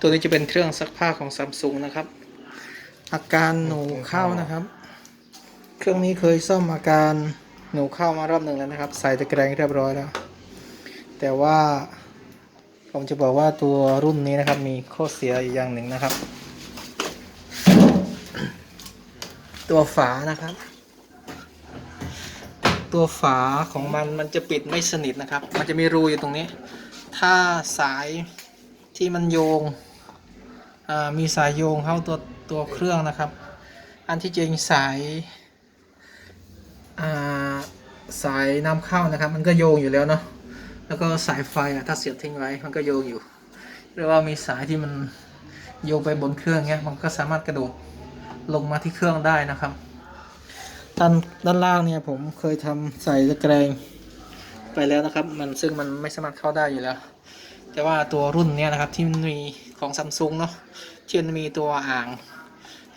ตัวนี้จะเป็นเครื่องซักผ้าของซัมซุงนะครับ อาการหนูเข้านะครับ เครื่องนี้เคยซ่อมอาการหนูเข้ามารอบหนึ่งแล้วนะครับ ใส่ตะแกรงเรียบร้อยแล้ว แต่ว่าผมจะบอกว่าตัวรุ่นนี้นะครับมีข้อเสียอีกอย่างหนึ่งนะครับ ตัวฝานะครับ ตัวฝาของมันมันจะปิดไม่สนิทนะครับ มันจะมีรูอยู่ตรงนี้ ถ้าสาย ที่มันโยงมีสายโยงเข้าตัวตัวเครื่องนะครับ อันที่จริงสายาสายนำเข้านะครับ มันก็โยงอยู่แล้วเนาะแล้วก็สายไฟอะถ้าเสียบทิ้งไว้มันก็โยงอยู่ หรือว่ามีสายที่มันโยงไปบนเครื่องเงี้ยมันก็สามารถกระโดดลงมาที่เครื่องได้นะครับด้านด้านล่างเนี่ยผมเคยทำใส่ตะแกรงไปแล้วนะครับ มันซึ่งมันไม่สามารถเข้าได้อยู่แล้ว แต่ว่าตัวรุ่นเนี้ยนะครับที่มันมีของซัมซุงเนาะที่มันมีตัวอ่าง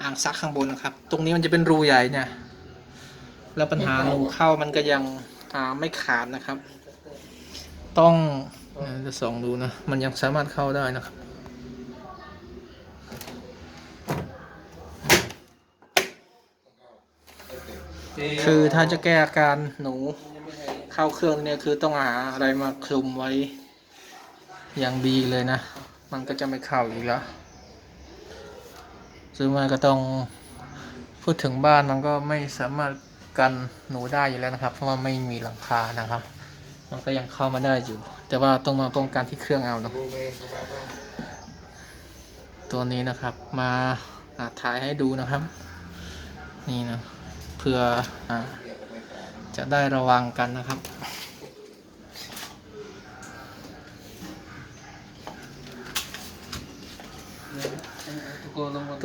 อ่างซักข้างบนนะครับ ตรงนี้มันจะเป็นรูใหญ่เนี่ย แล้วปัญหารูเข้ามันก็ยังไม่ขาดนะครับ ต้องจะส่องดูนะ มันยังสามารถเข้าได้นะครับคือถ้าจะแก้อาการหนูเข้าเครื่องเนี่ยคือต้องหาอะไรมาคลุมไว้ อย่างดีเลยนะ มันก็จะไม่เข้าอีกแล้ว ซึ่งมันก็ต้องพูดถึงบ้านมันก็ไม่สามารถกันหนูได้อยู่แล้วนะครับ เพราะว่าไม่มีหลังคานะครับ มันก็ยังเข้ามาได้อยู่ แต่ว่าต้องมาป้องกันที่เครื่องเอาเนาะตัวนี้นะครับ มาถ่ายให้ดูนะครับ นี่นะเพื่ออจะได้ระวังกันนะครับ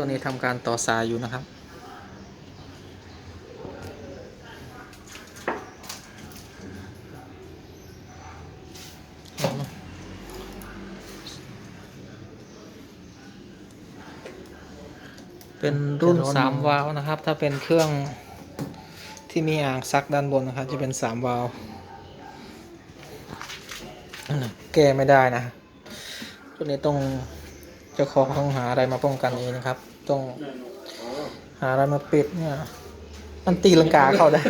ตัวนี้ทำการต่อสายอยู่นะครับ เป็นรุ่น3วาล์วนะครับ ถ้าเป็นเครื่องที่มีอ่างซักด้านบนนะครับ จะเป็น3วาล์วแก้ไม่ได้นะตัวนี้ต้องเจ้าของต้องหาอะไรมาป้องกันเองนะครับ ต้องหาอะไรมาปิดเนี่ย มันตีลังกาเข้าได้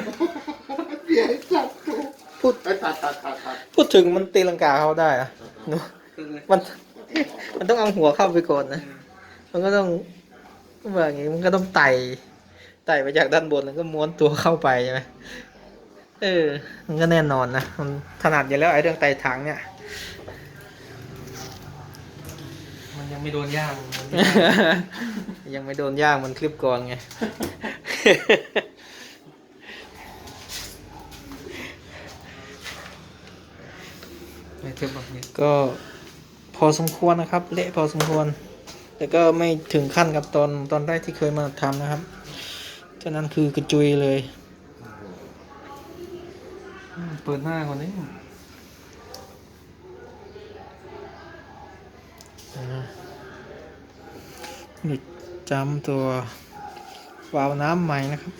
พูดตัดตัดตัดตัดพูดถึงมันตีลังกาเข้าได้อะเนอะมัน มันต้องเอาหัวเข้าไปก่อนนะ มันก็ต้องแบบอย่างงี้มันก็ต้องไต่ ไต่ไปจากด้านบนแล้วก็ม้วนตัวเข้าไปใช่ไหมเออ มันก็แน่นอนนะ มันถนัดอยู่แล้วไอ้เรื่องไต่ถังเนี่ย มัน ยังไม่โดนย่างมันไม่ยังไม่โดนย่างมันคลิปก่อนไงไม่เทียบแบบนี้ก็พอสมควรนะครับ เละพอสมควร แต่ก็ไม่ถึงขั้นกับตอนตอนแรกที่เคยมาทำนะครับฉะนั้นคือกระจุยเลย เปิดหน้าก่อนนี่ นี่จำตัววาล์วน้ำใหม่นะครับ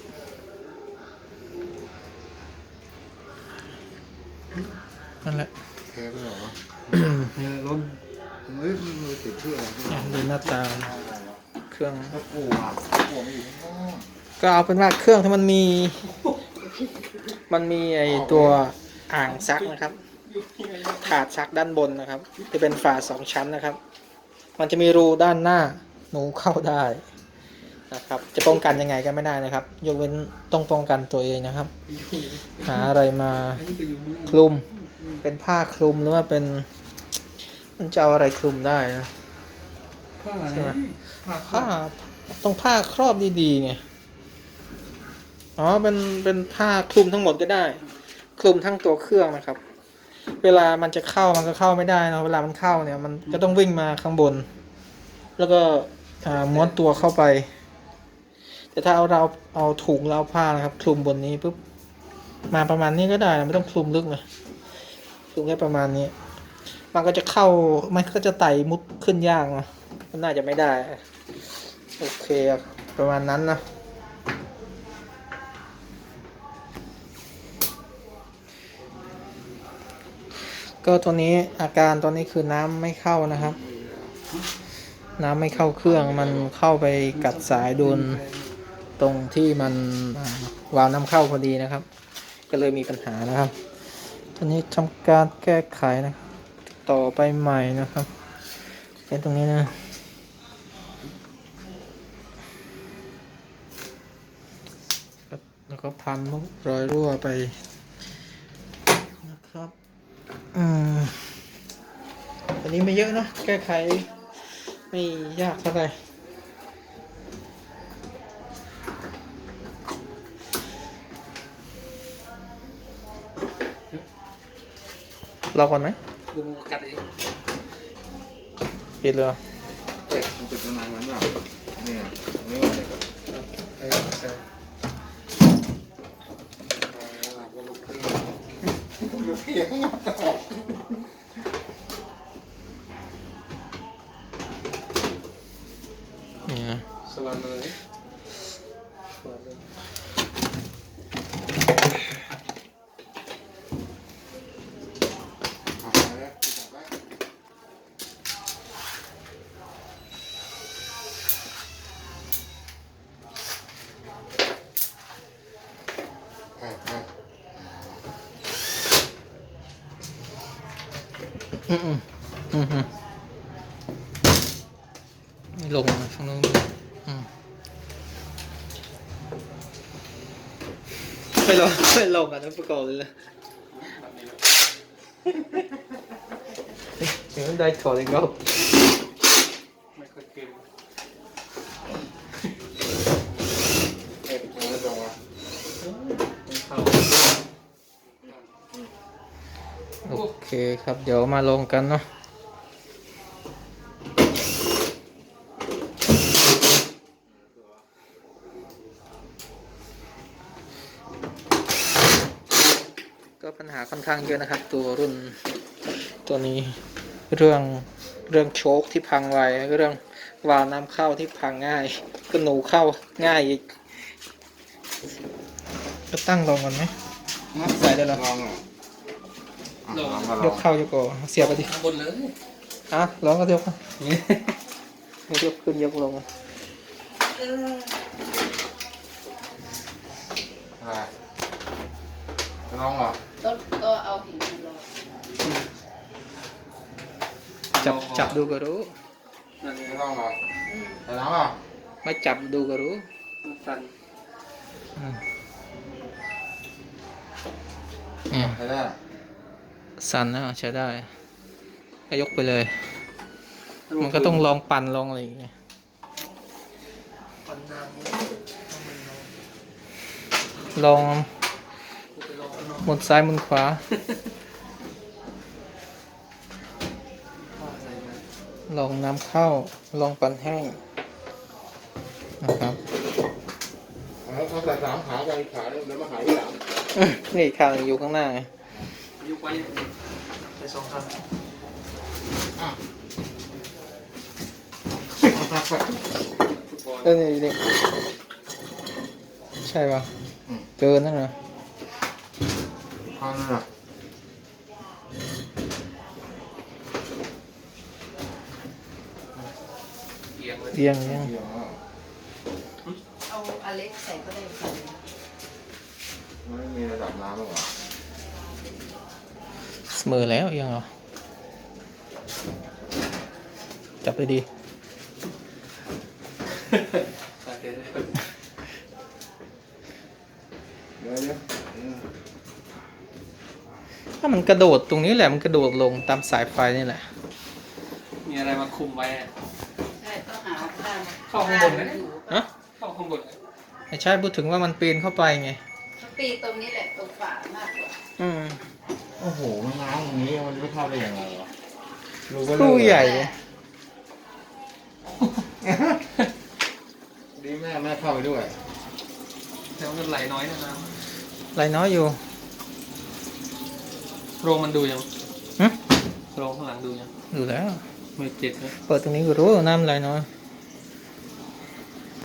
นั่นแหละแพ้ไปเหรอเนี่ยล้นเฮ้ยมือติดเชื่ออะไรเนี่ยดูหน้าตาเครื่องถ้าปูอะปูมันอยู่ข้างนอกก็เอาเป็นว่าเครื่องถ้ามันมี มันมีไอตัวอ่างซักนะครับ ถาดซักด้านบนนะครับ จะเป็นฝาสองชั้นนะครับ มันจะมีรูด้านหน้า หนูเข้าได้นะครับจะป้องกันยังไงก็ไม่ได้นะครับ ยกเว้นต้องป้องกันตัวเองนะครับ หาอะไรมาคลุม เป็นผ้าคลุมหรือว่าเป็น มันจะเอาอะไรคลุมได้นะผ้าใช่ไหมผ้าผ้าต้องผ้าครอบดีๆไงอ๋อเป็นเป็นผ้าคลุมทั้งหมดก็ได้ คลุมทั้งตัวเครื่องนะครับ เวลามันจะเข้ามันก็เข้าไม่ได้นะเวลามันเข้าเนี่ย มันก็ต้องวิ่งมาข้างบน แล้วก็อ่า ม้วนตัวเข้าไป แต่ถ้าเอาเราเอาถุงเอาผ้านะครับ คลุมบนนี้ปุ๊บมาประมาณนี้ก็ได้ไม่ต้องคลุมลึกเลยคลุมแค่ประมาณนี้ มันก็จะเข้ามันก็จะไต่มุดขึ้นยากนะมันน่าจะไม่ได้โอเคประมาณนั้นนะก็ตัวนี้อาการตอนนี้คือน้ำไม่เข้านะครับ น้ำไม่เข้าเครื่องมันเข้าไปกัดสายโดนตรงที่มันวาล์วน้ำเข้าพอดีนะครับ ก็เลยมีปัญหานะครับตอนนี้ทำการแก้ไขนะต่อไปใหม่นะครับเป็นตรงนี้นะแล้วก็พันรอยรั่วไปนะครับ อืมอันนี้ไม่เยอะนะ แก้ไข ไม่ยากเท่าไหร่รอก่อนไหมดูมันกัดเองปิดเลยเหรอเอ๊ะมันติดตรงไหนมันเปล่าเนี่ยตรงนี้มันติดกับเออใช่ลูกเพียงนี่ อืมอืมอืมอืมไม่ลงนะฝั่งนู้นอืมไม่ลงไม่ลงอะต้องประกอบเลยนะเดี๋ยวได้ถอดอีกรอบ ไม่ค่อยเก่ง เอ๊ะตรงนี้ตรงวะ ไม่เข้า โอ เคครับ เดี๋ยวมาลงกันเนาะก็ปัญหาค่อนข้างเยอะนะครับ ตัวรุ่นตัวนี้เรื่องเรื่องโชคที่พังไวเรื่องวาล์วน้ำเข้าที่พังง่ายก็หนูเข้าง่ายอีกก็ตั้งลงกันไหมใส่ได้แล้ว ลองอะลองก็ลยองกเข้ายกออกเสียบไปดิข้างบนเลยอะลองก็ยกอะนี่ยกขึ้นยกลงอะไรจะลองเหรอก็ก็เอาหินมาลงจับจับดูก็รู้ นั่นไงจะลองเหรออืมจะลองเหรอไม่จับดูก็รู้มันสั่นอืมเนี่ยใช่ได้ สั่นนะใช้ได้ก็ยกไปเลย มันก็ต้องลองปั่นลองอะไรอย่างเงี้ยปั่นน้ำนี่ลองกูไปลองข้างนอกหมุนซ้ายหมุนขวาว่าอะไรนะลองน้ำเข้า ลองปั่นแห้ง นะครับเอาเขาใส่สามขาไปขาเดี๋ยวมาหายที่หลังอื้อนี่อีกข้างหนึ่งอยู่ข้างหน้าไง ยุกไว้ไปสองครั้งอะฟุตบอลเออนี่นี่ใช่ป่ะเกินนั่นเหรอข้างนั้นอะเอียงเลยเตียงยังเดี๋ยวเอาอเล็กใส่ก็ได้ค่ะมันไม่มีระดับน้ำหรอวะ เสมอแล้วยังเหรอ จับไปดีใส่เดี๋ยวเดี๋ยวเดี๋ยวอืมถ้ามันกระโดดตรงนี้แหละมันกระโดดลงตามสายไฟนี่แหละ มีอะไรมาคุมไว้อะ ใช่ต้องหาข้างเข้าข้างบนไหม อยู่ฮะเข้าข้างบนไม่ใช่พูดถึงว่ามันปีนเข้าไปไง ปีตรงนี้แหละตรงฝามากกว่าอืม โอ้โหมันน้ำอย่างนี้มันจะไม่เข้าได้ยังไงวะรูก็ตู้ใหญ่ ดีแม่แม่เข้าไปด้วยแล้วมันไหลน้อยนะน้ไรน้อยอยู่ำโรงมันดูยังหึโรงข้างหลังดูยังอยู่แล้วไม่เจ็ดนะเปิดตรงนี้ก็รู้น้ำไหลน้อย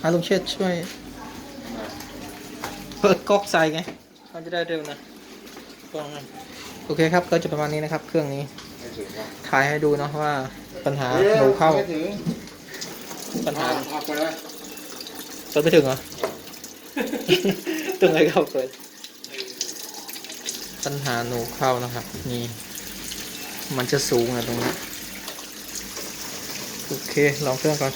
อาลุงเชษช่วย เปิดก๊อกใส่ไงมันจะได้เร็วนะกล้องนะ โอเคครับก็จะประมาณนี้นะครับ เครื่องนี้ไม่ถึงว่าถ่ายให้ดูเนาะว่าเปิดปัญหาหนูเข้าไม่ถึงปัญหาอะเอาไปเลยเปิดไม่ถึงเหรอตึงไงเข้าเปิดปัญหาหนูเข้านะครับ นี่ มันจะสูงนะตรงนี้ โอเค ลองเครื่องก่อน